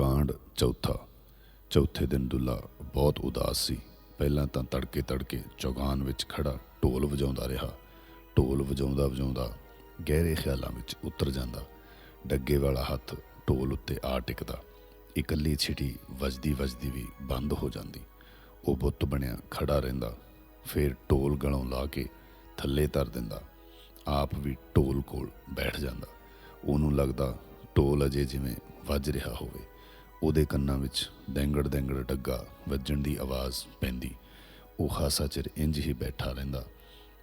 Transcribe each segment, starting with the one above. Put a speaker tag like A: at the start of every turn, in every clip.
A: ਕਾਂਡ ਚੌਥਾ। ਚੌਥੇ ਦਿਨ ਦੁੱਲਾ ਬਹੁਤ ਉਦਾਸ ਸੀ। ਪਹਿਲਾਂ ਤਾਂ ਤੜਕੇ ਤੜਕੇ ਚੌਗਾਨ ਵਿੱਚ ਖੜਾ ਢੋਲ ਵਜਾਉਂਦਾ ਰਿਹਾ। ਢੋਲ ਵਜਾਉਂਦਾ ਵਜਾਉਂਦਾ ਗਹਿਰੇ ਖਿਆਲਾਂ ਵਿੱਚ ਉਤਰ ਜਾਂਦਾ। ਡੱਗੇ ਵਾਲਾ ਹੱਥ ਢੋਲ ਉੱਤੇ ਆ ਟਿਕਦਾ। ਇਕੱਲੀ ਛਿਟੀ ਵੱਜਦੀ ਵੱਜਦੀ ਵੀ ਬੰਦ ਹੋ ਜਾਂਦੀ। ਉਹ ਬੁੱਤ ਬਣਿਆ ਖੜਾ ਰਹਿੰਦਾ। ਫਿਰ ਢੋਲ ਗਲੋਂ ਲਾ ਕੇ ਥੱਲੇ ਧਰ ਦਿੰਦਾ। ਆਪ ਵੀ ਢੋਲ ਕੋਲ ਬੈਠ ਜਾਂਦਾ। ਉਹਨੂੰ ਲੱਗਦਾ ਢੋਲ ਅਜੇ ਜਿਵੇਂ ਵੱਜ ਰਿਹਾ ਹੋਵੇ। ਉਹਦੇ ਕੰਨਾਂ ਵਿੱਚ ਦੈਂਗੜ ਦੈਂਗੜ ਡੱਗਾ ਵੱਜਣ ਦੀ ਆਵਾਜ਼ ਪੈਂਦੀ। ਉਹ ਖਾਸਾ ਚਿਰ ਇੰਜ ਹੀ ਬੈਠਾ ਰਹਿੰਦਾ।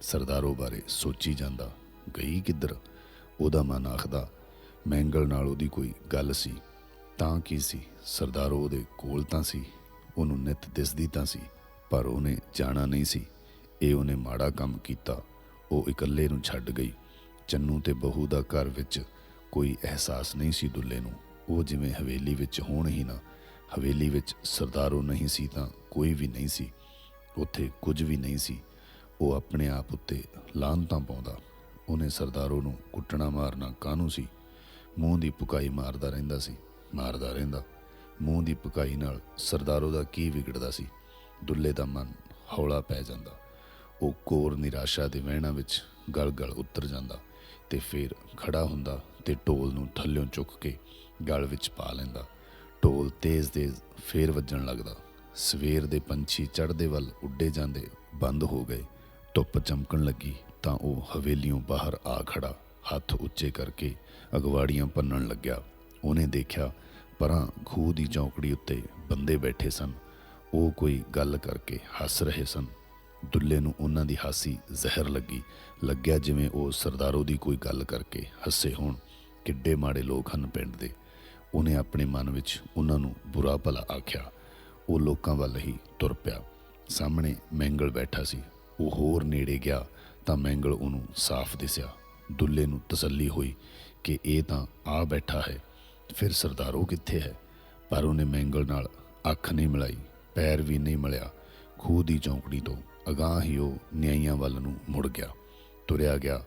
A: ਸਰਦਾਰੋ ਬਾਰੇ ਸੋਚੀ ਜਾਂਦਾ, ਗਈ ਕਿੱਧਰ? ਉਹਦਾ ਮਨ ਆਖਦਾ ਮੈਂਗਲ ਨਾਲ ਉਹਦੀ ਕੋਈ ਗੱਲ ਸੀ। ਤਾਂ ਕੀ ਸੀ? ਸਰਦਾਰੋ ਉਹਦੇ ਕੋਲ ਤਾਂ ਸੀ, ਉਹਨੂੰ ਨਿਤ ਦਿਸਦੀ ਤਾਂ ਸੀ, ਪਰ ਉਹਨੇ ਜਾਣਾ ਨਹੀਂ ਸੀ। ਇਹ ਉਹਨੇ ਮਾੜਾ ਕੰਮ ਕੀਤਾ। ਉਹ ਇਕੱਲੇ ਨੂੰ ਛੱਡ ਗਈ। ਚੰਨੂ ਤੇ ਬਹੂ ਦਾ ਘਰ ਵਿੱਚ ਕੋਈ ਅਹਿਸਾਸ ਨਹੀਂ ਸੀ ਦੁੱਲੇ ਨੂੰ। ਉਹ ਜਿਵੇਂ ਹਵੇਲੀ ਵਿੱਚ ਹੋਣ ਹੀ ਨਾ। ਹਵੇਲੀ ਵਿੱਚ ਸਰਦਾਰੋ ਨਹੀਂ ਸੀ ਤਾਂ ਕੋਈ ਵੀ ਨਹੀਂ ਸੀ। ਉੱਥੇ ਕੁਝ ਵੀ ਨਹੀਂ ਸੀ। ਉਹ ਆਪਣੇ ਆਪ ਉੱਤੇ ਲਾਂਤਾਂ ਪਾਉਂਦਾ। ਉਹਨੇ ਸਰਦਾਰੋ ਨੂੰ ਕੁੱਟਣਾ ਮਾਰਨਾ ਕਾਹਨੂੰ ਸੀ? ਮੂੰਹ ਦੀ ਪੁਕਾਈ ਮਾਰਦਾ ਰਹਿੰਦਾ ਸੀ। ਮਾਰਦਾ ਰਹਿੰਦਾ। ਮੂੰਹ ਦੀ ਪੁਕਾਈ ਨਾਲ ਸਰਦਾਰੋ ਦਾ ਕੀ ਵਿਗੜਦਾ ਸੀ? ਦੁੱਲੇ ਦਾ ਮਨ ਹੌਲਾ ਪੈ ਜਾਂਦਾ। ਉਹ ਕੋਰ ਨਿਰਾਸ਼ਾ ਦੇ ਵਹਿਣਾ ਵਿੱਚ ਗਲ-ਗਲ ਉਤਰ ਜਾਂਦਾ ਤੇ ਫਿਰ ਖੜਾ ਹੁੰਦਾ ਤੇ ਢੋਲ ਨੂੰ ਥੱਲਿਓਂ ਚੁੱਕ ਕੇ ਗਲ ਵਿੱਚ ਪਾ ਲੈਂਦਾ। ਢੋਲ ਤੇਜ਼-ਤੇਜ਼ ਫੇਰ ਵੱਜਣ ਲੱਗਦਾ। ਸਵੇਰ ਦੇ ਪੰਛੀ ਚੜ੍ਹਦੇ ਵੱਲ ਉੱਡੇ ਜਾਂਦੇ ਬੰਦ ਹੋ ਗਏ। ਧੁੱਪ ਚਮਕਣ ਲੱਗੀ ਤਾਂ ਉਹ ਹਵੇਲੀਓਂ ਬਾਹਰ ਆ ਖੜਾ, ਹੱਥ ਉੱਚੇ ਕਰਕੇ ਅਗਵਾੜੀਆਂ ਪੰਨਣ ਲੱਗਿਆ। ਉਹਨੇ ਦੇਖਿਆ ਪਰਾਂ ਖੂਹ ਦੀ ਚੌਂਕੜੀ ਉੱਤੇ ਬੰਦੇ ਬੈਠੇ ਸਨ। ਉਹ ਕੋਈ ਗੱਲ ਕਰਕੇ ਹੱਸ ਰਹੇ ਸਨ। ਦੁੱਲੇ ਨੂੰ ਉਹਨਾਂ ਦੀ ਹਾਸੀ ਜ਼ਹਿਰ ਲੱਗੀ। ਲੱਗਿਆ ਜਿਵੇਂ ਉਹ ਸਰਦਾਰੋ ਦੀ ਕੋਈ ਗੱਲ ਕਰਕੇ ਹੱਸੇ ਹੋਣ। ਕਿੱਡੇ ਮਾੜੇ ਲੋਕ ਹਨ ਪਿੰਡ ਦੇ। ਉਹਨੇ ਆਪਣੇ ਮਨ ਵਿੱਚ ਉਹਨਾਂ ਨੂੰ ਬੁਰਾ ਭਲਾ ਆਖਿਆ। ਉਹ ਲੋਕਾਂ ਵੱਲ ਹੀ ਤੁਰ ਪਿਆ। ਸਾਹਮਣੇ ਮੈਂਗਲ ਬੈਠਾ ਸੀ। ਉਹ ਹੋਰ ਨੇੜੇ ਗਿਆ ਤਾਂ ਮੈਂਗਲ ਉਹਨੂੰ ਸਾਫ਼ ਦਿਸਿਆ। ਦੁੱਲੇ ਨੂੰ ਤਸੱਲੀ ਹੋਈ ਕਿ ਇਹ ਤਾਂ ਆ ਬੈਠਾ ਹੈ। ਫਿਰ ਸਰਦਾਰੋ ਕਿੱਥੇ ਹੈ? ਪਰ ਉਹਨੇ ਮੈਂਗਲ ਨਾਲ ਅੱਖ ਨਹੀਂ ਮਿਲਾਈ, ਪੈਰ ਵੀ ਨਹੀਂ ਮਿਲਿਆ। ਖੂਹ ਦੀ ਚੌਂਕੜੀ ਤੋਂ ਅਗਾਹ ਹੀ ਉਹ ਨਿਆਈਆਂ ਵੱਲ ਨੂੰ ਮੁੜ ਗਿਆ। ਤੁਰਿਆ ਗਿਆ,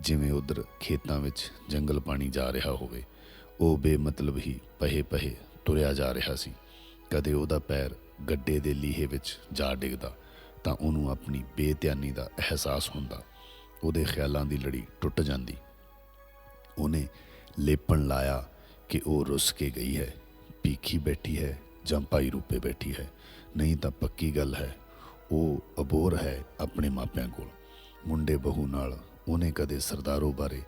A: ਜਿਵੇਂ ਉਧਰ ਖੇਤਾਂ ਵਿੱਚ ਜੰਗਲ ਪਾਣੀ ਜਾ ਰਿਹਾ ਹੋਵੇ। ਉਹ ਬੇਮਤਲਬ ਹੀ ਪਹੇ ਪਹੇ ਤੁਰਿਆ ਜਾ ਰਿਹਾ ਸੀ। ਕਦੇ ਉਹਦਾ ਪੈਰ ਗੱਡੇ ਦੇ ਲੀਹੇ ਵਿੱਚ ਜਾ ਡਿੱਗਦਾ, ਤਾਂ ਉਹਨੂੰ ਆਪਣੀ ਬੇਧਿਆਨੀ ਦਾ ਅਹਿਸਾਸ ਹੁੰਦਾ। ਉਹਦੇ ਖਿਆਲਾਂ ਦੀ ਲੜੀ ਟੁੱਟ ਜਾਂਦੀ। ਉਹਨੇ ਲੇਪਣ ਲਾਇਆ ਕਿ ਉਹ ਰੁੱਸ ਕੇ ਗਈ ਹੈ ਪੀਖੀ ਬੈਠੀ ਹੈ ਜਾਂ ਭਾਈ ਰੂਪੇ ਬੈਠੀ ਹੈ। ਨਹੀਂ ਤਾਂ ਪੱਕੀ ਗੱਲ ਹੈ, ਉਹ ਅਬੋਰ ਹੈ ਆਪਣੇ ਮਾਪਿਆਂ ਕੋਲ। ਮੁੰਡੇ ਬਹੂ ਨਾਲ ਉਹਨੇ ਕਦੇ ਸਰਦਾਰੋ ਬਾਰੇ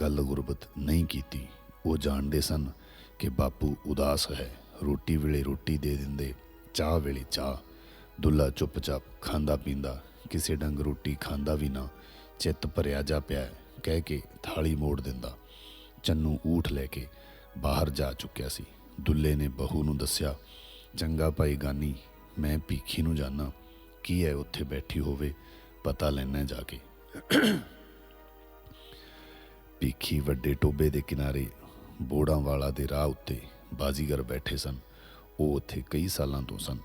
A: ਗੱਲ ਗੁਰਬਤ ਨਹੀਂ ਕੀਤੀ। ਉਹ ਜਾਣਦੇ ਸਨ ਕਿ ਬਾਪੂ ਉਦਾਸ ਹੈ। ਰੋਟੀ ਵੇਲੇ ਰੋਟੀ ਦੇ ਦਿੰਦੇ, ਚਾਹ ਵੇਲੇ ਚਾਹ। ਦੁੱਲਾ ਚੁੱਪਚਾਪ ਖਾਂਦਾ ਪੀਂਦਾ, ਕਿਸੇ ਡੰਗ ਰੋਟੀ ਖਾਂਦਾ ਵੀ ਨਾ। ਚਿੱਤ ਭਰਿਆ ਜਾ ਪਿਆ ਕਹਿ ਕੇ ਥਾਲੀ ਮੋੜ ਦਿੰਦਾ। ਚੰਨੂ ਊਠ ਲੈ ਕੇ ਬਾਹਰ ਜਾ ਚੁੱਕਿਆ ਸੀ। ਦੁੱਲੇ ਨੇ ਬਹੂ ਨੂੰ ਦੱਸਿਆ, ਚੰਗਾ ਭਾਈ ਗਾਨੀ, ਮੈਂ ਭੀਖੀ ਨੂੰ ਜਾਣਾ ਕੀ ਹੈ ਉੱਥੇ ਬੈਠੀ ਹੋਵੇ, ਪਤਾ ਲੈਣਾ ਜਾ ਕੇ। ਭੀਖੀ ਵੱਡੇ ਟੋਬੇ ਦੇ ਕਿਨਾਰੇ ਬੋੜਾਂ ਵਾਲਾ ਦੇ ਰਾਹ ਉੱਤੇ ਬਾਜ਼ੀਗਰ ਬੈਠੇ ਸਨ ਉਹ ਉੱਥੇ ਕਈ ਸਾਲਾਂ ਤੋਂ ਸਨ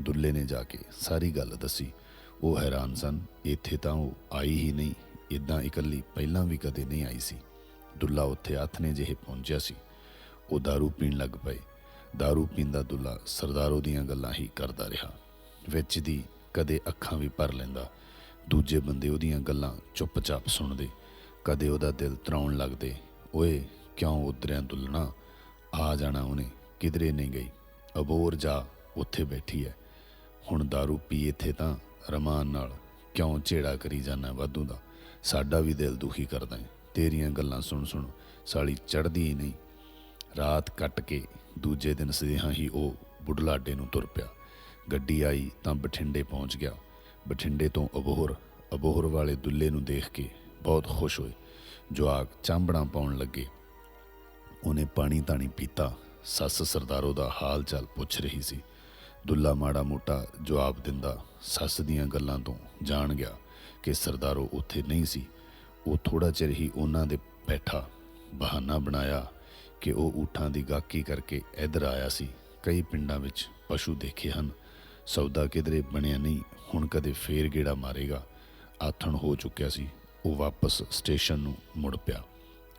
A: ਦੁੱਲੇ ਨੇ ਜਾ ਕੇ ਸਾਰੀ ਗੱਲ ਦੱਸੀ ਉਹ ਹੈਰਾਨ ਸਨ ਇੱਥੇ ਤਾਂ ਉਹ ਆਈ ਹੀ ਨਹੀਂ ਇਦਾਂ ਇਕੱਲੀ ਪਹਿਲਾਂ ਵੀ ਕਦੇ ਨਹੀਂ ਆਈ ਸੀ ਦੁੱਲਾ ਉੱਥੇ ਆਥਨੇ ਜਿਹੇ ਪਹੁੰਚਿਆ ਸੀ ਉਹ दारू ਪੀਣ ਲੱਗ ਪਏ दारू ਪੀਂਦਾ ਦੁੱਲਾ ਸਰਦਾਰੋ ਦੀਆਂ ਗੱਲਾਂ ਹੀ ਕਰਦਾ ਰਿਹਾ ਵਿੱਚ ਦੀ ਕਦੇ ਅੱਖਾਂ ਵੀ ਭਰ ਲੈਂਦਾ ਦੂਜੇ ਬੰਦੇ ਉਹਦੀਆਂ ਗੱਲਾਂ ਚੁੱਪਚਾਪ ਸੁਣਦੇ ਕਦੇ ਉਹਦਾ ਦਿਲ ਤਰਾਉਣ ਲੱਗਦੇ ਓਏ ਕਿਉਂ ਉਧਰਿਆਂ ਦੁੱਲਣਾ? ਆ ਜਾਣਾ ਉਹਨੇ, ਕਿਧਰੇ ਨਹੀਂ ਗਈ। ਅਬੋਰ ਜਾ, ਉੱਥੇ ਬੈਠੀ ਹੈ ਹੁਣ दारू ਪੀ ਇੱਥੇ ਤਾਂ, ਰਮਾਨ ਨਾਲ, ਕਿਉਂ ਝੇੜਾ ਕਰੀ ਜਾਣਾ ਵਾਧੂ ਦਾ? ਸਾਡਾ ਵੀ ਦਿਲ ਦੁਖੀ ਕਰਦਾ ਹੈ ਤੇਰੀਆਂ ਗੱਲਾਂ ਸੁਣ ਸੁਣ, ਸਾਲੀ ਚੜਦੀ ਹੀ ਨਹੀਂ। ਰਾਤ ਕੱਟ ਕੇ, ਦੂਜੇ ਦਿਨ ਸਦੇਹਾਂ ਹੀ ਉਹ ਬੁਢਲਾਡੇ ਨੂੰ ਤੁਰ ਪਿਆ। ਗੱਡੀ ਆਈ ਤਾਂ ਬਠਿੰਡੇ ਪਹੁੰਚ ਗਿਆ। ਬਠਿੰਡੇ ਤੋਂ ਅਬੋਹਰ ਅਬੋਹਰ ਵਾਲੇ ਦੁੱਲੇ ਨੂੰ ਦੇਖ ਕੇ ਬਹੁਤ ਖੁਸ਼ ਹੋਏ। ਜਵਾਕ ਚਾਂਬੜਾਂ ਪਾਉਣ ਲੱਗੇ। ਉਹਨੇ ਪਾਣੀ ਤਾਣੀ ਪੀਤਾ। ਸੱਸ ਸਰਦਾਰੋ ਦਾ ਹਾਲ ਚਾਲ ਪੁੱਛ ਰਹੀ ਸੀ। ਦੁੱਲਾ ਮਾੜਾ ਮੋਟਾ ਜਵਾਬ ਦਿੰਦਾ, ਸੱਸ ਦੀਆਂ ਗੱਲਾਂ ਤੋਂ ਜਾਣ ਗਿਆ ਕਿ ਸਰਦਾਰੋ ਉੱਥੇ ਨਹੀਂ ਸੀ। ਉਹ ਥੋੜਾ ਚਿਰ ਹੀ ਉਹਨਾਂ ਦੇ ਬੈਠਾ, ਬਹਾਨਾ ਬਣਾਇਆ ਕਿ ਉਹ ਊਠਾਂ ਦੀ ਗਾਕੀ ਕਰਕੇ ਇੱਧਰ ਆਇਆ ਸੀ। ਕਈ ਪਿੰਡਾਂ ਵਿੱਚ ਪਸ਼ੂ ਦੇਖੇ ਹਨ। ਸੌਦਾ ਕਿਧਰੇ ਬਣਿਆ ਨਹੀਂ, ਹੁਣ ਕਦੇ ਫੇਰ ਗੇੜਾ ਮਾਰੇਗਾ। ਆਥਣ ਹੋ ਚੁੱਕਿਆ ਸੀ। ਉਹ ਵਾਪਸ ਸਟੇਸ਼ਨ ਨੂੰ ਮੁੜ ਪਿਆ।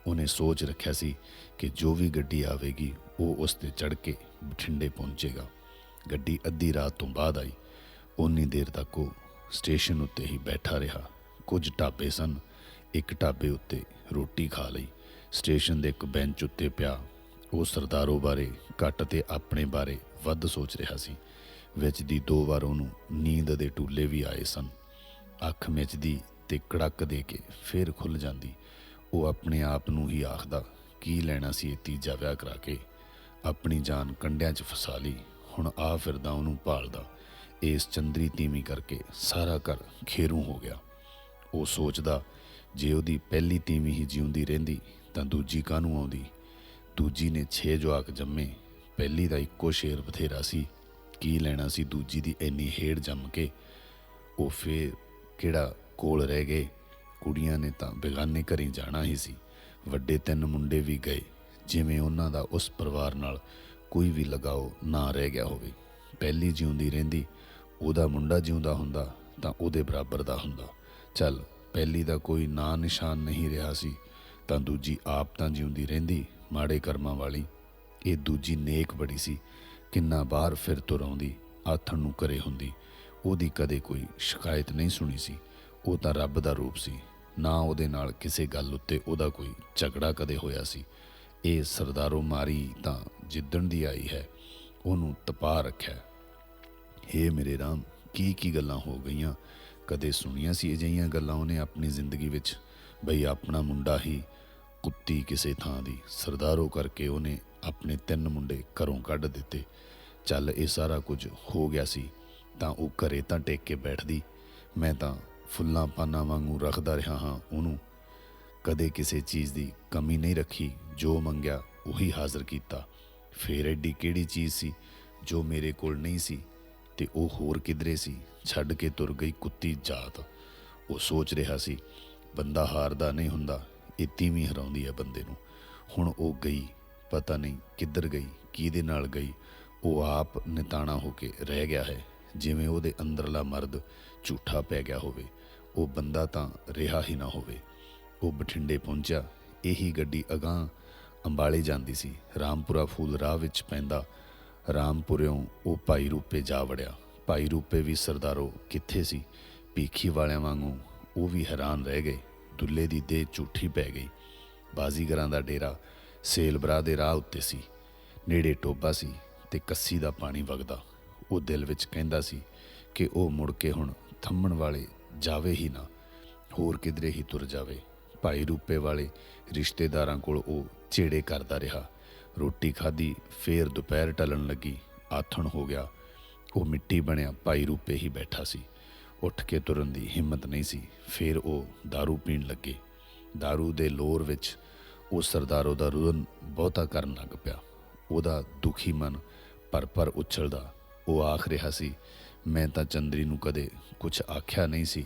A: ਉਹਨੇ ਸੋਚ ਰੱਖਿਆ ਸੀ ਕਿ ਜੋ ਵੀ ਗੱਡੀ ਆਵੇਗੀ, ਉਹ ਉਸ ਤੇ ਚੜ ਕੇ ਬਠਿੰਡੇ ਪਹੁੰਚੇਗਾ। ਗੱਡੀ ਅੱਧੀ ਰਾਤ ਤੋਂ ਬਾਅਦ ਆਈ। ਉਨੀ ਦੇਰ ਤੱਕ ਉਹ ਸਟੇਸ਼ਨ ਉੱਤੇ ਹੀ ਬੈਠਾ ਰਿਹਾ। ਕੁਝ ਢਾਬੇ ਸਨ। ਇੱਕ ਢਾਬੇ ਉੱਤੇ ਰੋਟੀ ਖਾ ਲਈ। ਸਟੇਸ਼ਨ ਦੇ ਇੱਕ ਬੈਂਚ ਉੱਤੇ ਪਿਆ। ਉਹ ਸਰਦਾਰੋ ਬਾਰੇ ਘੱਟ ਤੇ ਆਪਣੇ ਬਾਰੇ ਵੱਧ ਸੋਚ ਰਿਹਾ ਸੀ। ਵਿੱਚ ਦੀ ਦੋ ਵਾਰ ਉਹਨੂੰ ਨੀਂਦ ਦੇ ਟੂਲੇ ਵੀ ਆਏ ਸਨ। ਅੱਖ ਮਿਚਦੀ ਤੇ ਕੜਕ ਦੇ ਕੇ ਫੇਰ ਖੁੱਲ ਜਾਂਦੀ। ਉਹ ਆਪਣੇ ਆਪ ਨੂੰ ਹੀ ਆਖਦਾ, ਕੀ ਲੈਣਾ ਸੀ ਇਹ ਤੀਜਾ ਵਿਆਹ ਕਰਾ ਕੇ? ਆਪਣੀ ਜਾਨ ਕੰਡਿਆਂ 'ਚ ਫਸਾ ਲਈ। ਹੁਣ ਆ ਫਿਰਦਾ ਉਹਨੂੰ ਭਾਲਦਾ। ਇਸ ਚੰਦਰੀ ਤੀਵੀਂ ਕਰਕੇ ਸਾਰਾ ਘਰ ਖੇਰੂ ਹੋ ਗਿਆ। ਉਹ ਸੋਚਦਾ, ਜੇ ਉਹਦੀ ਪਹਿਲੀ ਤੀਵੀਂ ਹੀ ਜਿਉਂਦੀ ਰਹਿੰਦੀ, ਤਾਂ ਦੂਜੀ ਕਾਹਨੂੰ ਆਉਂਦੀ? ਦੂਜੀ ਨੇ 6 ਜਵਾਕ ਜੰਮੇ। ਪਹਿਲੀ ਦਾ ਇੱਕੋ ਸ਼ੇਰ ਬਥੇਰਾ ਸੀ, ਕੀ ਲੈਣਾ ਸੀ ਦੂਜੀ ਦੀ ਇੰਨੀ ਹੇੜ ਜੰਮ ਕੇ? ਉਹ ਫੇਰ ਕਿਹੜਾ ਕੋਲ ਰਹਿ ਗਏ? ਕੁੜੀਆਂ ਨੇ ਤਾਂ ਬੇਗਾਨੇ ਘਰੀ ਜਾਣਾ ਹੀ ਸੀ। ਵੱਡੇ ਤਿੰਨ ਮੁੰਡੇ ਵੀ ਗਏ, ਜਿਵੇਂ ਉਹਨਾਂ ਦਾ ਉਸ ਪਰਿਵਾਰ ਨਾਲ ਕੋਈ ਵੀ ਲਗਾਓ ਨਾ ਰਹਿ ਗਿਆ ਹੋਵੇ। ਪਹਿਲੀ ਜਿਉਂਦੀ ਰਹਿੰਦੀ, ਉਹਦਾ ਮੁੰਡਾ ਜਿਉਂਦਾ ਹੁੰਦਾ ਤਾਂ ਉਹਦੇ ਬਰਾਬਰ ਦਾ ਹੁੰਦਾ। ਚੱਲ, ਪਹਿਲੀ ਦਾ ਕੋਈ ਨਾਂ ਨਿਸ਼ਾਨ ਨਹੀਂ ਰਿਹਾ ਸੀ, ਤਾਂ ਦੂਜੀ ਆਪ ਤਾਂ ਜਿਉਂਦੀ ਰਹਿੰਦੀ, ਮਾੜੇ ਕਰਮਾਂ ਵਾਲੀ। ਇਹ ਦੂਜੀ ਨੇਕ ਬੜੀ ਸੀ, ਕਿੰਨਾ ਬਾਹਰ ਫਿਰ ਤੁਰ ਆਉਂਦੀ, ਆਥਣ ਨੂੰ ਕਰੇ ਹੁੰਦੀ। ਉਹਦੀ ਕਦੇ ਕੋਈ ਸ਼ਿਕਾਇਤ ਨਹੀਂ ਸੁਣੀ ਸੀ, ਉਹ ਤਾਂ ਰੱਬ ਦਾ ਰੂਪ ਸੀ। ਨਾ ਉਹਦੇ ਨਾਲ ਕਿਸੇ ਗੱਲ ਉੱਤੇ ਉਹਦਾ ਕੋਈ ਝਗੜਾ ਕਦੇ ਹੋਇਆ ਸੀ। ਇਹ ਸਰਦਾਰੋ ਮਾਰੀ ਤਾਂ ਜਿੱਦਣ ਦੀ ਆਈ ਹੈ, ਉਹਨੂੰ ਤਪਾ ਰੱਖਿਆ। ਹੇ ਮੇਰੇ ਰਾਮ, ਕੀ ਕੀ ਗੱਲਾਂ ਹੋ ਗਈਆਂ? ਕਦੇ ਸੁਣੀਆਂ ਸੀ ਅਜਿਹੀਆਂ ਗੱਲਾਂ ਉਹਨੇ ਆਪਣੀ ਜ਼ਿੰਦਗੀ ਵਿੱਚ? ਬਈ ਆਪਣਾ ਮੁੰਡਾ ਹੀ ਕੁੱਤੀ ਕਿਸੇ ਥਾਂ ਦੀ। ਸਰਦਾਰੋ ਕਰਕੇ ਉਹਨੇ ਆਪਣੇ ਤਿੰਨ ਮੁੰਡੇ ਘਰੋਂ ਕੱਢ ਦਿੱਤੇ। ਚੱਲ ਇਹ ਸਾਰਾ ਕੁਝ ਹੋ ਗਿਆ ਸੀ, ਤਾਂ ਉਹ ਘਰੇ ਤਾਂ ਟੇਕ ਕੇ ਬੈਠਦੀ। ਮੈਂ ਤਾਂ ਫੁੱਲਾਂ ਪਾਨਾਂ ਵਾਂਗੂ ਰੱਖਦਾ ਰਿਹਾ ਹਾਂ ਉਹਨੂੰ। ਕਦੇ ਕਿਸੇ ਚੀਜ਼ ਦੀ ਕਮੀ ਨਹੀਂ ਰੱਖੀ, ਜੋ ਮੰਗਿਆ ਉਹੀ ਹਾਜ਼ਰ ਕੀਤਾ। ਫੇਰ ਐਡੀ ਕਿਹੜੀ ਚੀਜ਼ ਸੀ ਜੋ ਮੇਰੇ ਕੋਲ ਨਹੀਂ ਸੀ ਤੇ ਉਹ ਹੋਰ ਕਿਧਰੇ ਸੀ? ਛੱਡ ਕੇ ਤੁਰ ਗਈ ਕੁੱਤੀ ਜਾਤ। ਉਹ ਸੋਚ ਰਿਹਾ ਸੀ, ਬੰਦਾ ਹਾਰਦਾ ਨਹੀਂ ਹੁੰਦਾ, ਇਹ ਤੀਵੀਂ ਹਰਾਉਂਦੀ ਹੈ ਬੰਦੇ ਨੂੰ। ਹੁਣ ਉਹ ਗਈ, ਪਤਾ ਨਹੀਂ ਕਿੱਧਰ ਗਈ, ਕਿਹਦੇ ਨਾਲ ਗਈ, ਉਹ ਆਪ ਨਿਤਾਣਾ ਹੋ ਕੇ ਰਹਿ ਗਿਆ ਹੈ। ਜਿਵੇਂ ਉਹਦੇ ਅੰਦਰਲਾ ਮਰਦ ਝੂਠਾ ਪੈ ਗਿਆ ਹੋਵੇ, ਉਹ ਬੰਦਾ ਤਾਂ ਰਿਹਾ ਹੀ ਨਾ ਹੋਵੇ। ਉਹ ਬਠਿੰਡੇ ਪਹੁੰਚਿਆ, ਇਹੀ ਗੱਡੀ ਅਗਾਂਹ ਅੰਬਾਲੇ ਜਾਂਦੀ ਸੀ। ਰਾਮਪੁਰਾ ਫੂਲ ਰਾਹ ਵਿੱਚ ਪੈਂਦਾ, ਰਾਮਪੁਰਿਓਂ ਉਹ ਭਾਈ ਰੂਪੇ ਜਾ ਵੜਿਆ। ਭਾਈ ਰੂਪੇ ਵੀ ਸਰਦਾਰੋ, ਕਿੱਥੇ ਸੀ? ਪੀਖੀ ਵਾਲਿਆਂ ਵਾਂਗੂ ਉਹ ਵੀ ਹੈਰਾਨ ਰਹਿ ਗਏ। ਦੁੱਲੇ ਦੀ ਦੇਹ ਝੂਠੀ ਪੈ ਗਈ। ਬਾਜ਼ੀਗਰਾਂ ਦਾ ਡੇਰਾ ਸੇਲਬਰਾ ਦੇ ਰਾਹ ਉੱਤੇ ਸੀ। ਨੇੜੇ ਟੋਬਾ ਸੀ ਤੇ ਕੱਸੀ ਦਾ ਪਾਣੀ ਵਗਦਾ। ਉਹ ਦਿਲ ਵਿੱਚ ਕਹਿੰਦਾ ਸੀ ਕਿ ਉਹ ਮੁੜ ਕੇ ਹੁਣ ਥੰਮਣ ਵਾਲੇ ਜਾਵੇ ਹੀ ਨਾ ਹੋਰ ਕਿਧਰੇ ਹੀ ਤੁਰ ਜਾਵੇ ਭਾਈ ਰੂਪੇ ਵਾਲੇ ਰਿਸ਼ਤੇਦਾਰਾਂ ਕੋਲ ਉਹ ਝੇੜੇ ਕਰਦਾ ਰਿਹਾ ਰੋਟੀ ਖਾਧੀ ਫੇਰ ਦੁਪਹਿਰ ਟਲਣ ਲੱਗੀ ਆਥਣ ਹੋ ਗਿਆ ਉਹ ਮਿੱਟੀ ਬਣਿਆ ਭਾਈ ਰੂਪੇ ਹੀ ਬੈਠਾ ਸੀ ਉੱਠ ਕੇ ਤੁਰਨ ਦੀ ਹਿੰਮਤ ਨਹੀਂ ਸੀ ਫੇਰ ਉਹ दारू ਪੀਣ ਲੱਗੇ दारू ਦੇ ਲੋਰ ਵਿੱਚ ਉਹ ਸਰਦਾਰੋ ਦਾ ਰੁਦਨ ਬਹੁਤਾ ਕਰਨ ਲੱਗ ਪਿਆ ਉਹਦਾ ਦੁਖੀ ਮਨ ਪਰ ਪਰ ਉਛਲਦਾ ਉਹ ਆਖ ਰਿਹਾ ਸੀ, ਮੈਂ ਤਾਂ ਚੰਦਰੀ ਨੂੰ ਕਦੇ ਕੁਝ ਆਖਿਆ ਨਹੀਂ ਸੀ,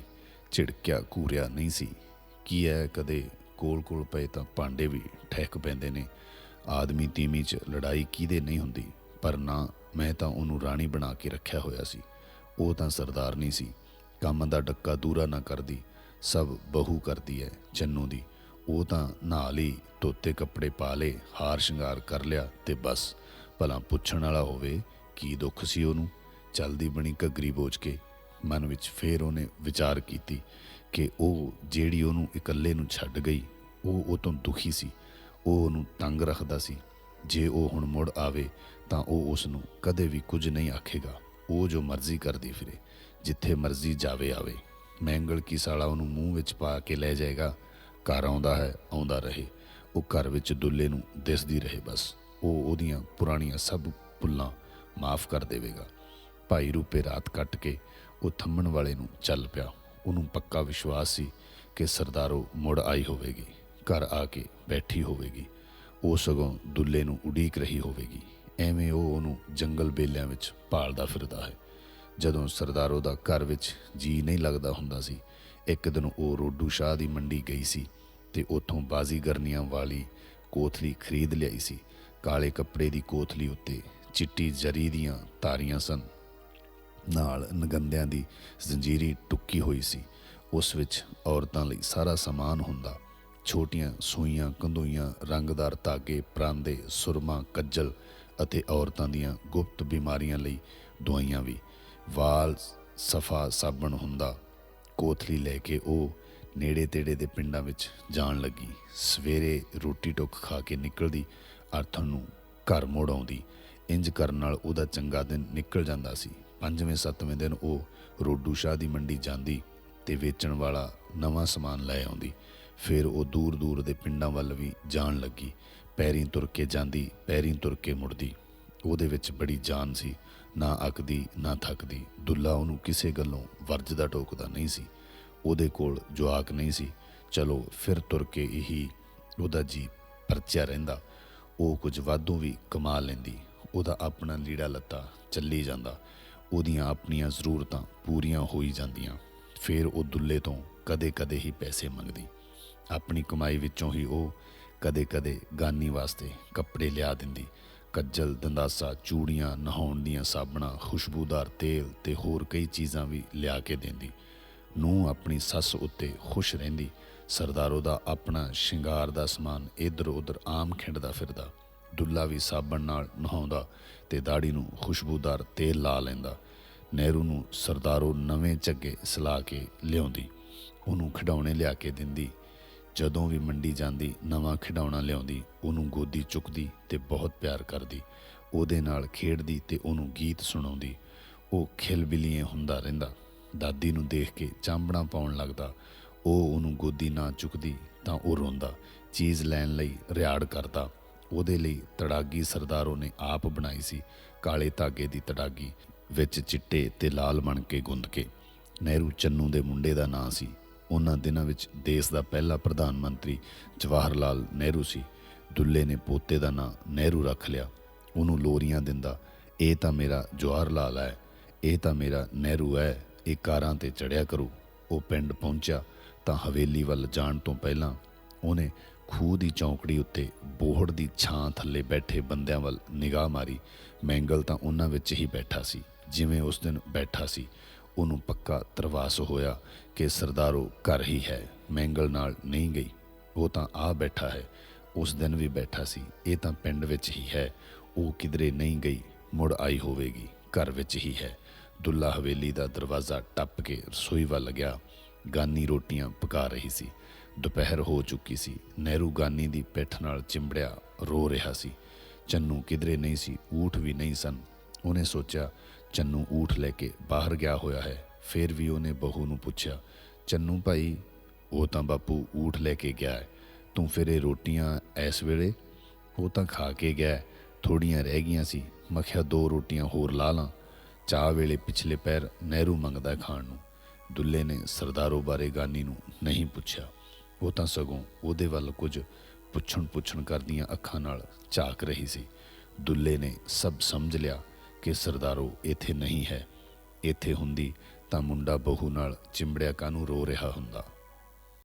A: ਝਿੜਕਿਆ ਕੂਰਿਆ ਨਹੀਂ ਸੀ। ਕੀ ਹੈ ਕਦੇ ਕੋਲ ਕੋਲ ਪਏ ਤਾਂ ਭਾਂਡੇ ਵੀ ਠਹਿਕ ਪੈਂਦੇ ਨੇ। ਆਦਮੀ ਤੀਮੀ 'ਚ ਲੜਾਈ ਕਿਹਦੇ ਨਹੀਂ ਹੁੰਦੀ, ਪਰ ਨਾ ਮੈਂ ਤਾਂ ਉਹਨੂੰ ਰਾਣੀ ਬਣਾ ਕੇ ਰੱਖਿਆ ਹੋਇਆ ਸੀ। ਉਹ ਤਾਂ ਸਰਦਾਰ ਨਹੀਂ ਸੀ, ਕੰਮ ਦਾ ਡੱਕਾ ਦੂਰਾ ਨਾ ਕਰਦੀ, ਸਭ ਬਹੂ ਕਰਦੀ ਹੈ ਚੰਨੂ ਦੀ। ਉਹ ਤਾਂ ਨਹਾ ਲਈ, ਧੋਤੇ ਕੱਪੜੇ ਪਾ ਲਏ, ਹਾਰ ਸ਼ਿੰਗਾਰ ਕਰ ਲਿਆ ਤੇ ਬਸ, ਭਲਾ ਪੁੱਛਣ ਵਾਲਾ ਹੋਵੇ ਕੀ ਦੁੱਖ ਸੀ ਉਹਨੂੰ? ਚਲਦੀ ਬਣੀ ਘੱਗਰੀ ਬੋਝ ਕੇ ਮਨ ਵਿੱਚ ਫੇਰ ਉਹਨੇ ਵਿਚਾਰ ਕੀਤੀ ਕਿ ਉਹ ਜਿਹੜੀ ਉਹਨੂੰ ਇਕੱਲੇ ਨੂੰ ਛੱਡ ਗਈ, ਉਹ ਉਹ ਤੋਂ ਦੁਖੀ ਸੀ। ਉਹ ਉਹਨੂੰ ਤੰਗ ਰੱਖਦਾ ਸੀ। ਜੇ ਉਹ ਹੁਣ ਮੁੜ ਆਵੇ ਤਾਂ ਉਹ ਉਸ ਨੂੰ ਕਦੇ ਵੀ ਕੁਝ ਨਹੀਂ ਆਖੇਗਾ। ਉਹ ਜੋ ਮਰਜ਼ੀ ਕਰਦੀ ਫਿਰੇ, ਜਿੱਥੇ ਮਰਜ਼ੀ ਜਾਵੇ ਆਵੇ। ਮੈਂਗਲ ਕੀ ਸਾਲਾ ਉਹਨੂੰ ਮੂੰਹ ਵਿੱਚ ਪਾ ਕੇ ਲੈ ਜਾਏਗਾ? ਘਰ ਆਉਂਦਾ ਹੈ, ਆਉਂਦਾ ਰਹੇ। ਉਹ ਘਰ ਵਿੱਚ ਦੁੱਲੇ ਨੂੰ ਦਿਸਦੀ ਰਹੇ ਬਸ। ਉਹ ਉਹਦੀਆਂ ਪੁਰਾਣੀਆਂ ਸਭ ਭੁੱਲਾਂ ਮਾਫ ਕਰ ਦੇਵੇਗਾ। ਭਾਈ ਰੂਪੇ ਰਾਤ ਕੱਟ ਕੇ ਉਹ ਥੰਮਣ ਵਾਲੇ ਨੂੰ ਚੱਲ ਪਿਆ। ਉਹਨੂੰ ਪੱਕਾ ਵਿਸ਼ਵਾਸ ਸੀ ਕਿ ਸਰਦਾਰੋ ਮੁੜ ਆਈ ਹੋਵੇਗੀ, ਘਰ ਆ ਕੇ ਬੈਠੀ ਹੋਵੇਗੀ। ਉਹ ਸਗੋਂ ਦੁੱਲੇ ਨੂੰ ਉਡੀਕ ਰਹੀ ਹੋਵੇਗੀ। ਐਵੇਂ ਉਹ ਉਹਨੂੰ ਜੰਗਲ ਬੇਲਿਆਂ ਵਿੱਚ ਭਾਲਦਾ ਫਿਰਦਾ ਹੈ। ਜਦੋਂ ਸਰਦਾਰੋ ਦਾ ਘਰ ਵਿੱਚ ਜੀ ਨਹੀਂ ਲੱਗਦਾ ਹੁੰਦਾ ਸੀ, ਇੱਕ ਦਿਨ ਉਹ ਰੋਡੂ ਸ਼ਾਹ ਦੀ ਮੰਡੀ ਗਈ ਸੀ ਤੇ ਉੱਥੋਂ ਬਾਜ਼ੀਗਰਨੀਆਂ ਵਾਲੀ ਕੋਥਲੀ ਖਰੀਦ ਲਿਆਈ ਸੀ। ਕਾਲੇ ਕੱਪੜੇ ਦੀ ਕੋਥਲੀ ਉੱਤੇ ਚਿੱਟੀ ਜਰੀ ਦੀਆਂ ਤਾਰੀਆਂ ਸਨ। ਨਾਲ ਨਗੰਦਿਆਂ ਦੀ ਜ਼ੰਜੀਰੀ ਟੁੱਕੀ ਹੋਈ ਸੀ। ਉਸ ਵਿੱਚ ਔਰਤਾਂ ਲਈ ਸਾਰਾ ਸਮਾਨ ਹੁੰਦਾ। ਛੋਟੀਆਂ ਸੂਈਆਂ ਕੰਦੋਈਆਂ ਰੰਗਦਾਰ ਧਾਗੇ, ਪਰਾਂਦੇ, ਸੁਰਮਾ, ਕੱਜਲ ਅਤੇ ਔਰਤਾਂ ਦੀਆਂ ਗੁਪਤ ਬਿਮਾਰੀਆਂ ਲਈ ਦਵਾਈਆਂ ਵੀ। ਵਾਲ ਸਫਾ ਸਾਬਣ ਹੁੰਦਾ। ਕੋਥਲੀ ਲੈ ਕੇ ਉਹ ਨੇੜੇ ਤੇੜੇ ਦੇ ਪਿੰਡਾਂ ਵਿੱਚ ਜਾਣ ਲੱਗੀ। ਸਵੇਰੇ ਰੋਟੀ ਟੁੱਕ ਖਾ ਕੇ ਨਿਕਲਦੀ ਅਰਥਨ ਨੂੰ ਘਰ ਮੋੜ ਆਉਂਦੀ। ਇੰਜ ਕਰਨ ਨਾਲ ਉਹਦਾ ਚੰਗਾ ਦਿਨ ਨਿਕਲ ਜਾਂਦਾ ਸੀ। ਪੰਜਵੇਂ, ਸੱਤਵੇਂ ਦਿਨ ਉਹ ਰੋਡੂ ਸ਼ਾਹ ਦੀ ਮੰਡੀ ਜਾਂਦੀ ਤੇ ਵੇਚਣ ਵਾਲਾ ਨਵਾਂ ਸਮਾਨ ਲੈ ਆਉਂਦੀ। ਫਿਰ ਉਹ ਦੂਰ ਦੂਰ ਦੇ ਪਿੰਡਾਂ ਵੱਲ ਵੀ ਜਾਣ ਲੱਗੀ। ਪੈਰੀਂ ਤੁਰ ਕੇ ਜਾਂਦੀ, ਪੈਰੀਂ ਤੁਰ ਕੇ ਮੁੜਦੀ। ਉਹਦੇ ਵਿੱਚ ਬੜੀ ਜਾਨ ਸੀ। ਨਾ ਅੱਕਦੀ, ਨਾ ਥੱਕਦੀ। ਦੁੱਲਾ ਉਹਨੂੰ ਕਿਸੇ ਗੱਲੋਂ ਵਰਜਦਾ ਟੋਕਦਾ ਨਹੀਂ ਸੀ। ਉਹਦੇ ਕੋਲ ਜਵਾਕ ਨਹੀਂ ਸੀ। ਚਲੋ ਫਿਰ ਤੁਰ ਕੇ ਇਹੀ ਉਹਦਾ ਜੀ ਪਰਚਿਆ ਰਹਿੰਦਾ। ਉਹ ਕੁਝ ਵਾਧੂ ਵੀ ਕਮਾ ਲੈਂਦੀ। ਉਹਦਾ ਆਪਣਾ ਲੀੜਾ ਲੱਤਾ ਚੱਲੀ ਜਾਂਦਾ। ਉਹਦੀਆਂ ਆਪਣੀਆਂ ਜ਼ਰੂਰਤਾਂ ਪੂਰੀਆਂ ਹੋਈ ਜਾਂਦੀਆਂ। ਫਿਰ ਉਹ ਦੁੱਲੇ ਤੋਂ ਕਦੇ-ਕਦੇ ਹੀ ਪੈਸੇ ਮੰਗਦੀ। ਆਪਣੀ ਕਮਾਈ ਵਿੱਚੋਂ ਹੀ ਉਹ ਕਦੇ-ਕਦੇ ਗਾਨੀ ਵਾਸਤੇ ਕੱਪੜੇ ਲਿਆ ਦਿੰਦੀ। ਕੱਜਲ, ਦੰਦਾਸਾ, ਚੂੜੀਆਂ, ਨਹਾਉਣ ਦੀਆਂ ਸਾਬਣਾਂ, ਖੁਸ਼ਬੂਦਾਰ ਤੇਲ ਤੇ ਹੋਰ ਕਈ ਚੀਜ਼ਾਂ ਵੀ ਲਿਆ ਕੇ ਦਿੰਦੀ। ਨੂੰ ਆਪਣੀ ਸੱਸ ਉੱਤੇ ਖੁਸ਼ ਰਹਿੰਦੀ। ਸਰਦਾਰੋ ਦਾ ਆਪਣਾ ਸ਼ਿੰਗਾਰ ਦਾ ਸਮਾਨ ਇੱਧਰ ਉੱਧਰ ਆਮ ਖਿੰਡਦਾ ਫਿਰਦਾ। ਦੁੱਲਾ ਵੀ ਸਾਬਣ ਨਾਲ ਨਹਾਉਂਦਾ ਤੇ ਦਾੜੀ ਨੂੰ ਖੁਸ਼ਬੂਦਾਰ ਤੇਲ ਲਾ ਲੈਂਦਾ। ਨਹਿਰੂ ਨੂੰ ਸਰਦਾਰੋ ਨਵੇਂ ਝੱਗੇ ਸਲਾ ਕੇ ਲਿਆਉਂਦੀ। ਉਹਨੂੰ ਖਿਡੌਣੇ ਲਿਆ ਕੇ ਦਿੰਦੀ। ਜਦੋਂ ਵੀ ਮੰਡੀ ਜਾਂਦੀ, ਨਵਾਂ ਖਿਡੌਣਾ ਲਿਆਉਂਦੀ। ਉਹਨੂੰ ਗੋਦੀ ਚੁੱਕਦੀ ਤੇ ਬਹੁਤ ਪਿਆਰ ਕਰਦੀ। ਉਹਦੇ ਨਾਲ ਖੇਡਦੀ ਤੇ ਉਹਨੂੰ ਗੀਤ ਸੁਣਾਉਂਦੀ। ਉਹ ਖਿਲਬਿਲੀਏ ਹੁੰਦਾ ਰਹਿੰਦਾ। ਦਾਦੀ ਨੂੰ ਦੇਖ ਕੇ ਚਾਂਬਣਾ ਪਾਉਣ ਲੱਗਦਾ। ਉਹ ਉਹਨੂੰ ਗੋਦੀ ਨਾ ਚੁੱਕਦੀ ਤਾਂ ਉਹ ਰੋਂਦਾ। ਚੀਜ਼ ਲੈਣ ਲਈ ਰਿਆੜ ਕਰਦਾ। ਉਹਦੇ ਲਈ ਤੜਾਗੀ ਸਰਦਾਰੋ ਨੇ ਆਪ ਬਣਾਈ ਸੀ ਕਾਲੇ ਧਾਗੇ ਦੀ ਤੜਾਗੀ, ਵਿੱਚ ਚਿੱਟੇ ਤੇ ਲਾਲ ਬਣ ਕੇ ਗੁੰਦ ਕੇ। ਨਹਿਰੂ ਚੰਨੂ ਦੇ ਮੁੰਡੇ ਦਾ ਨਾਂ ਸੀ। ਉਹਨਾਂ ਦਿਨਾਂ ਵਿੱਚ ਦੇਸ਼ ਦਾ ਪਹਿਲਾ ਪ੍ਰਧਾਨ ਮੰਤਰੀ ਜਵਾਹਰ ਲਾਲ ਨਹਿਰੂ ਸੀ। ਦੁੱਲੇ ਨੇ ਪੋਤੇ ਦਾ ਨਾਂ ਨਹਿਰੂ ਰੱਖ ਲਿਆ। ਉਹਨੂੰ ਲੋਰੀਆਂ ਦਿੰਦਾ, ਇਹ ਤਾਂ ਮੇਰਾ ਜਵਾਹਰ ਲਾਲ ਹੈ, ਇਹ ਤਾਂ ਮੇਰਾ ਨਹਿਰੂ ਹੈ, ਇਹ ਕਾਰਾਂ ਤੇ ਚੜਿਆ ਕਰੂ। ਉਹ ਪਿੰਡ ਪਹੁੰਚਿਆ ਤਾਂ ਹਵੇਲੀ ਵੱਲ ਜਾਣ ਤੋਂ ਪਹਿਲਾਂ ਉਹਨੇ ਖੂਹ ਦੀ ਚੌਂਕੜੀ ਉੱਤੇ ਬੋਹੜ ਦੀ ਛਾਂ ਥੱਲੇ ਬੈਠੇ ਬੰਦਿਆਂ ਵੱਲ ਨਿਗਾਹ ਮਾਰੀ। ਮੈਂਗਲ ਤਾਂ ਉਹਨਾਂ ਵਿੱਚ ਹੀ ਬੈਠਾ ਸੀ, ਜਿਵੇਂ ਉਸ ਦਿਨ ਬੈਠਾ ਸੀ। ਉਹਨੂੰ ਪੱਕਾ ਤਰਵਾਸ ਹੋਇਆ ਕਿ ਸਰਦਾਰੋ ਘਰ ਹੀ ਹੈ। ਮੈਂਗਲ ਨਾਲ ਨਹੀਂ ਗਈ। ਉਹ ਤਾਂ ਆ ਬੈਠਾ ਹੈ। ਉਸ ਦਿਨ ਵੀ ਬੈਠਾ ਸੀ। ਇਹ ਤਾਂ ਪਿੰਡ ਵਿੱਚ ਹੀ ਹੈ। ਉਹ ਕਿਧਰੇ ਨਹੀਂ ਗਈ, ਮੁੜ ਆਈ ਹੋਵੇਗੀ। ਘਰ ਵਿੱਚ ਹੀ ਹੈ। ਦੁੱਲਾ ਹਵੇਲੀ ਦਾ ਦਰਵਾਜ਼ਾ ਟੱਪ ਕੇ ਰਸੋਈ ਵੱਲ ਗਿਆ। ਗਾਨੀ ਰੋਟੀਆਂ ਪਕਾ ਰਹੀ ਸੀ। ਦੁਪਹਿਰ ਹੋ ਚੁੱਕੀ ਸੀ। ਨਹਿਰੂ ਗਾਨੀ ਦੀ ਪਿੱਠ ਨਾਲ ਚਿੰਬੜਿਆ ਰੋ ਰਿਹਾ ਸੀ। ਚੰਨੂ ਕਿਧਰੇ ਨਹੀਂ ਸੀ ਊਠ ਵੀ ਨਹੀਂ ਸਨ। ਉਹਨੇ ਸੋਚਿਆ ਚੰਨੂ ਊਠ ਲੈ ਕੇ ਬਾਹਰ ਗਿਆ ਹੋਇਆ ਹੈ। ਫਿਰ ਵੀ ਉਹਨੇ ਬਹੂ ਨੂੰ ਪੁੱਛਿਆ ਚੰਨੂ ਭਾਈ ਉਹ ਤਾਂ ਬਾਪੂ ਊਠ ਲੈ ਕੇ ਗਿਆ ਹੈ। ਤੂੰ ਫਿਰ ਇਹ ਰੋਟੀਆਂ ਇਸ ਵੇਲੇ? ਉਹ ਤਾਂ ਖਾ ਕੇ ਗਿਆ ਹੈ, ਥੋੜੀਆਂ ਰਹਿ ਗਈਆਂ ਸੀ। ਮਖਿਆ ਦੋ ਰੋਟੀਆਂ ਹੋਰ ਲਾ ਲਾਂ। ਚਾਹ ਵੇਲੇ ਪਿਛਲੇ ਪੈਰ ਨਹਿਰੂ ਮੰਗਦਾ ਖਾਣ ਨੂੰ। ਦੁੱਲੇ ਨੇ ਸਰਦਾਰੋ ਬਾਰੇ ਗਾਨੀ ਨੂੰ ਨਹੀਂ ਪੁੱਛਿਆ। ਉਹ ਤਾਂ ਸਗੋਂ ਉਹਦੇ ਵੱਲ ਕੁਝ ਪੁੱਛਣ ਪੁੱਛਣ ਕਰਦੀਆਂ ਅੱਖਾਂ ਨਾਲ ਝਾਕ ਰਹੀ ਸੀ। ਦੁੱਲੇ ਨੇ ਸਭ ਸਮਝ ਲਿਆ ਕਿ ਸਰਦਾਰੋ, ਇੱਥੇ ਨਹੀਂ ਹੈ। ਇੱਥੇ ਹੁੰਦੀ ਤਾਂ ਮੁੰਡਾ ਬਹੂ ਨਾਲ ਚਿੰਬੜਿਆ ਕਾਨੂੰ ਰੋ ਰਿਹਾ ਹੁੰਦਾ?